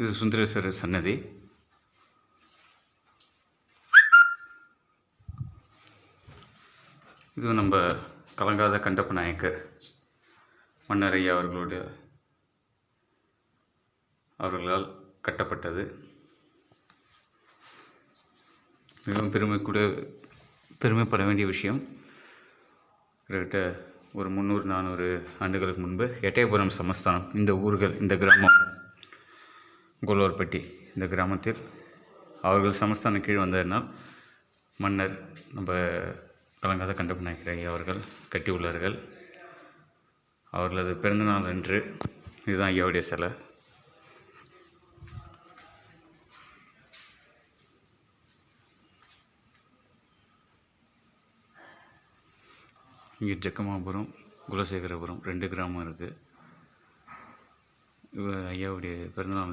இது சுந்தரேஸ்வரர் சன்னதி. இது நம்ம கலங்காத கண்டப்ப நாயக்கர் மன்னரையா அவர்களுடைய அவர்களால் கட்டப்பட்டது. மிகவும் பெருமை கூட பெருமைப்பட வேண்டிய விஷயம். கிட்டத்தட்ட ஒரு முந்நூறு நானூறு ஆண்டுகளுக்கு முன்பு எட்டயபுரம் சமஸ்தானம் இந்த ஊர்கள் இந்த கிராமம். கோலோர்பட்டி இந்த கிராமத்தில். அவர்கள் சமஸ்தான கீழ் வந்ததனால் மன்னர் நம்ம கலங்காத கண்டப்பு நாயக்கர் அவர்கள் கட்டியுள்ளார்கள். அவர்களது பிறந்தநாள் அன்று இதுதான் ஐயாவுடைய சிலை. இங்கே ஜக்கமாபுரம் குலசேகரபுரம் ரெண்டு கிராமம் இருக்குது இவ ஐயாவுடைய பிறந்தநாள்